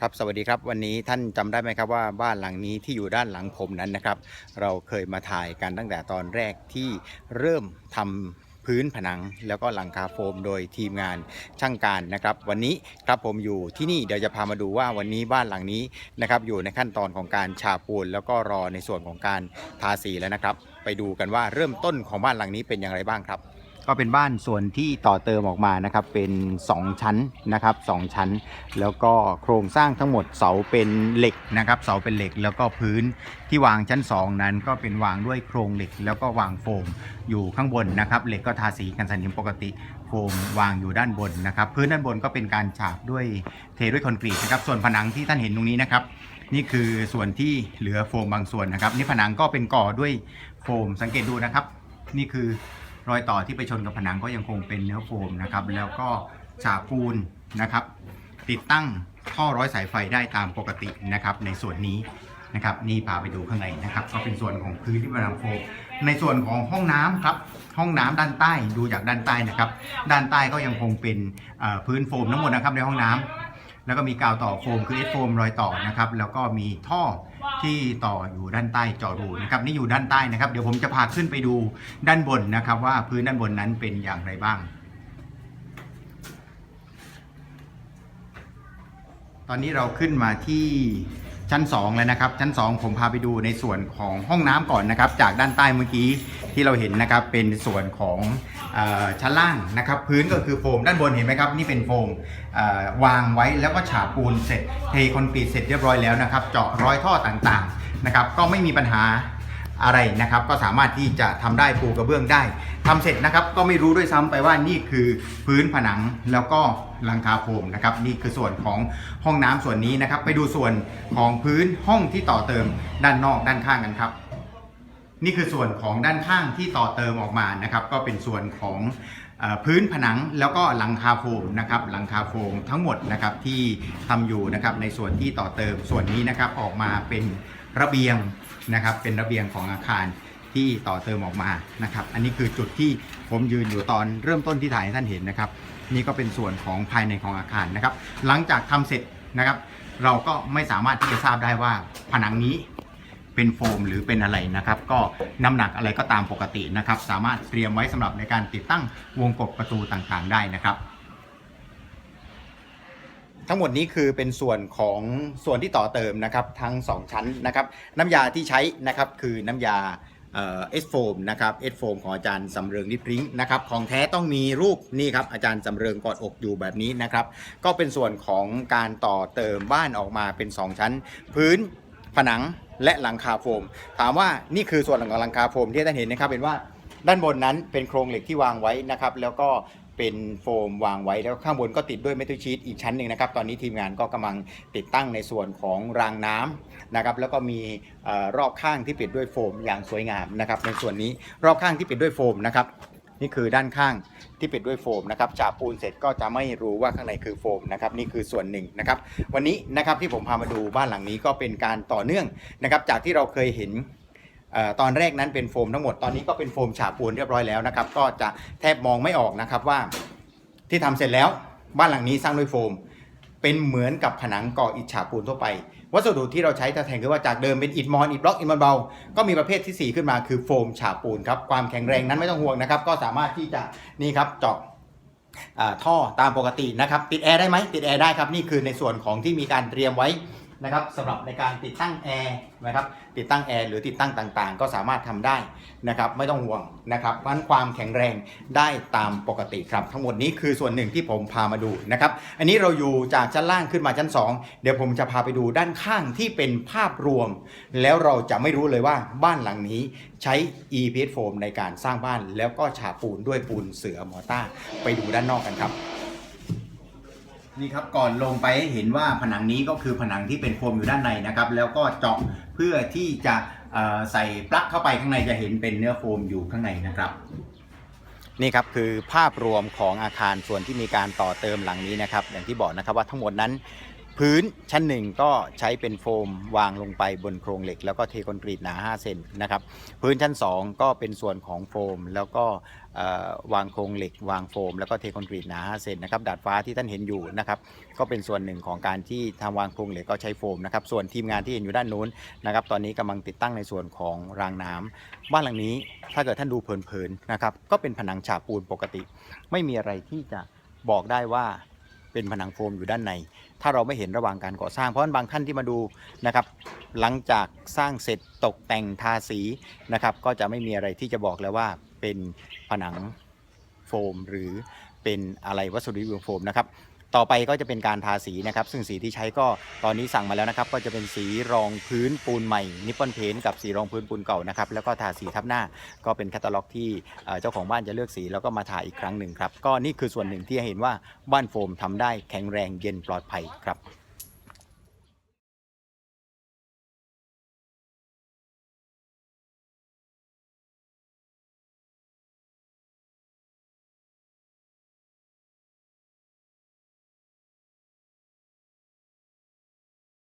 ครับสวัสดีครับวันนี้ท่านจำได้ไหมครับว่าบ้านหลังนี้ที่อยู่ด้านหลังผมนั้นนะครับ เราเคยมาถ่ายกันตั้งแต่ตอนแรกที่เริ่มทำพื้นผนังแล้วก็หลังคาโฟมโดยทีมงานช่างการนะครับ วันนี้ครับผมอยู่ที่นี่เดี๋ยวจะพามาดูว่าวันนี้บ้านหลังนี้นะครับอยู่ในขั้นตอนของการฉาบปูนแล้วก็รอในส่วนของการทาสีแล้วนะครับ ไปดูกันว่าเริ่มต้นของบ้านหลังนี้เป็นอย่างไรบ้างครับ ก็เป็นบ้านส่วนที่ต่อเติมออกมานะครับเป็น 2 ชั้นนะครับ2ชั้น แล้วก็โครงสร้างทั้งหมดเสาเป็นเหล็กนะครับเสาเป็นเหล็กแล้วก็พื้นที่วางชั้น 2 นั้น ก็เป็นวางด้วยโครงเหล็ก แล้วก็วางโฟมอยู่ข้างบนนะครับเหล็กก็ทาสีกันสนิมปกติโฟมวางอยู่ด้านบนนะครับพื้นด้านบนก็เป็นการฉาบด้วยเทด้วยคอนกรีตนะครับส่วนผนังที่ท่านเห็นตรงนี้นะครับนี่คือส่วนที่เหลือโฟมบางส่วนนะครับ นี่ผนังก็เป็นก่อด้วยโฟมสังเกตดูนะครับ นี่คือ รอยต่อที่ไปชนกับผนังก็ยังคงเป็นเนื้อโฟมนะครับ แล้วก็ฉาบปูนนะครับ ติดตั้งท่อร้อยสายไฟได้ตามปกตินะครับ ในส่วนนี้นะครับ นี่พาไปดูข้างในนะครับ ก็เป็นส่วนของพื้นที่เป็นโฟมในส่วนของห้องน้ำครับ ห้องน้ำด้านใต้ดูจากด้านใต้นะครับ ด้านใต้ก็ยังคงเป็นพื้นโฟมทั้งหมดนะครับในห้องน้ำ แล้วก็มีกาวต่อโฟมคือเอสโฟมรอยต่อนะครับ แล้วก็มีท่อที่ต่ออยู่ด้านใต้เจาะรูนะครับนี่อยู่ด้านใต้นะครับ เดี๋ยวผมจะพาขึ้นไปดูด้านบนนะครับ ว่าพื้นด้านบนนั้นเป็นอย่างไรบ้าง ตอนนี้เราขึ้นมาที่ ชั้น 2 แล้วนะครับ ชั้น 2 ผมพาไปดูในส่วนของห้องน้ำก่อนนะครับ จากด้านใต้เมื่อกี้ที่เราเห็นนะครับเป็นส่วนของออชั้นล่างนะครับ พื้นก็คือโฟมด้านบนเห็นไหมครับนี่เป็นโฟมวางไว้แล้วก็ฉาบปูนเสร็จเทคอนกรีตเสร็จเรียบร้อยแล้วนะครับ เจาะร้อยท่อต่างๆนะครับก็ไม่มีปัญหา อะไรนะครับก็สามารถที่จะทำได้ปูกระเบื้องได้ทำเสร็จนะครับก็ไม่รู้ด้วยซ้ำไปว่านี่คือพื้นผนังแล้วก็หลังคาโฟมนะครับนี่คือส่วนของห้องน้ำส่วนนี้นะครับไปดูส่วนของพื้นห้องที่ต่อเติมด้านนอกด้านข้างกันครับนี่คือส่วนของด้านข้างที่ต่อเติมออกมานะครับ ก็เป็นส่วนของพื้นผนังแล้วก็หลังคาโฟมนะครับหลังคาโฟมทั้งหมดนะครับที่ทำอยู่นะครับในส่วนที่ต่อเติมส่วนนี้นะครับออกมาเป็น ระเบียงนะครับ เป็นระเบียงของอาคารที่ต่อเติมออกมานะครับ อันนี้คือจุดที่ผมยืนอยู่ตอนเริ่มต้นที่ถ่ายให้ท่านเห็นนะครับ นี่ก็เป็นส่วนของภายในของอาคารนะครับ หลังจากทำเสร็จนะครับ เราก็ไม่สามารถที่จะทราบได้ว่าผนังนี้เป็นโฟมหรือเป็นอะไรนะครับ ก็น้ำหนักอะไรก็ตามปกตินะครับ สามารถเตรียมไว้สำหรับในการติดตั้งวงกบประตูต่างๆ ได้นะครับ ทั้งหมดนี้คือเป็นส่วนของส่วนที่ต่อเติมนะครับทั้ง 2 ชั้นนะครับน้ำยาที่ใช้นะครับคือน้ำยาเอสโฟมนะครับเอสโฟมของอาจารย์สำเริงนิพริ้งนะครับของแท้ต้องมีรูปนี่ครับอาจารย์สำเริงกอดอกอยู่แบบนี้นะครับก็เป็นส่วนของการต่อเติมบ้านออกมาเป็น 2 ชั้น พื้นผนังและหลังคาโฟม ถามว่านี่คือส่วนหลังของหลังคาโฟมที่ท่านเห็นนะครับเป็นว่าด้านบนนั้นเป็นโครงเหล็กที่วางไว้นะครับแล้วก็ เป็นโฟมวางไว้แล้วข้างบนก็ติดด้วยเมทัลชีตอีกชั้นหนึ่งนะครับ ตอนนี้ทีมงานก็กำลังติดตั้งในส่วนของรางน้ำนะครับ แล้วก็มีอรอบข้างที่ปิดด้วยโฟมอย่างสวยงามนะครับ ในส่วนนี้รอบข้างที่ปิดด้วยโฟมนะครับนี่คือด้านข้างที่ปิดด้วยโฟมนะครับฉาบปูนเสร็จก็จะไม่รู้ว่าข้างในคือโฟมนะครับนี่คือส่วนหนึ่งนะครับ วันนี้นะครับที่ผมพามาดูบ้านหลังนี้ก็เป็นการต่อเนื่องนะครับ จากที่เราเคยเห็น ตอนแรกนั้นเป็นโฟมทั้งหมดตอนนี้ก็เป็นโฟมฉาบปูนเรียบร้อยแล้วนะครับ ก็จะแทบมองไม่ออกนะครับว่าที่ทำเสร็จแล้วบ้านหลังนี้สร้างด้วยโฟม เป็นเหมือนกับผนังก่ออิฐฉาบปูนทั่วไป วัสดุที่เราใช้แทนคือว่าจากเดิมเป็นอิฐมอนอิฐบล็อกอิฐมอนเบา ก็มีประเภทที่ 4 ขึ้นมาคือโฟมฉาบปูนครับความแข็งแรงนั้นไม่ต้องห่วงนะครับ ก็สามารถที่จะนี่ครับเจาะท่อตามปกตินะครับ ติดแอร์ได้ไหมติดแอร์ได้ครับ นี่คือในส่วนของที่มีการเตรียมไว้ นะครับสำหรับในการติดตั้งแอร์นะครับติดตั้งแอร์หรือติดตั้งต่างๆ ก็สามารถทำได้นะครับไม่ต้องห่วงนะครับเพราะฉะนั้นความแข็งแรงได้ตามปกติครับ ทั้งหมดนี้คือส่วนหนึ่งที่ผมพามาดูนะครับอันนี้เราอยู่จากชั้นล่างขึ้นมาชั้น 2 เดี๋ยวผมจะพาไปดูด้านข้างที่เป็นภาพรวม แล้วเราจะไม่รู้เลยว่าบ้านหลังนี้ใช้ EPS foam ในการสร้างบ้าน แล้วก็ฉาบปูนด้วยปูนเสือมอต้าไปดูด้านนอกกันครับ นี่ครับก่อนลงไปให้เห็นว่าผนังนี้ก็คือผนังที่เป็นโฟมอยู่ด้านในนะครับ แล้วก็เจาะเพื่อที่จะใส่ปลั๊กเข้าไปข้างในจะเห็นเป็นเนื้อโฟมอยู่ข้างในนะครับ นี่ครับคือภาพรวมของอาคารส่วนที่มีการต่อเติมหลังนี้นะครับ อย่างที่บอกนะครับว่าทั้งหมดนั้น พื้นชั้นหนึ่งก็ใช้เป็นโฟมวางลงไปบนโครงเหล็ก แล้วก็เทคอนกรีตหนา 5 เซนนะครับพื้นชั้น 2 ก็เป็นส่วนของโฟม แล้วก็วางโครงเหล็ก วางโฟม แล้วก็เทคอนกรีตหนา 5 เซนนะครับดาดฟ้าที่ท่านเห็นอยู่นะครับก็เป็นส่วนหนึ่งของการที่ทางวางโครงเหล็กก็ใช้โฟมนะครับส่วนทีมงานที่เห็นอยู่ด้านนู้นนะครับตอนนี้กำลังติดตั้งในส่วนของรางน้ำบ้านหลังนี้ถ้าเกิดท่านดูเพลินๆนะครับก็เป็นผนังฉาบปูนปกติ ไม่มีอะไรที่จะบอกได้ว่า เป็นผนังโฟมอยู่ด้านใน ถ้าเราไม่เห็นระหว่างการก่อสร้าง เพราะฉะนั้นบางท่านที่มาดูนะครับ หลังจากสร้างเสร็จตกแต่งทาสีนะครับ ก็จะไม่มีอะไรที่จะบอกแล้วว่าเป็นผนังโฟม หรือเป็นอะไรวัสดุโฟมนะครับ ต่อไปก็จะเป็นการทาสีนะครับ ซึ่งสีที่ใช้ก็ตอนนี้สั่งมาแล้วนะครับ ก็จะเป็นสีรองพื้นปูนใหม่นิปปอนเพนกับสีรองพื้นปูนเก่านะครับ แล้วก็ทาสีทับหน้าก็เป็นแคตตาล็อกที่เจ้าของบ้านจะเลือกสีแล้วก็มาทาอีกครั้งหนึ่งครับ ก็นี่คือส่วนหนึ่งที่เห็นว่าบ้านโฟมทำได้แข็งแรงเย็นปลอดภัยครับ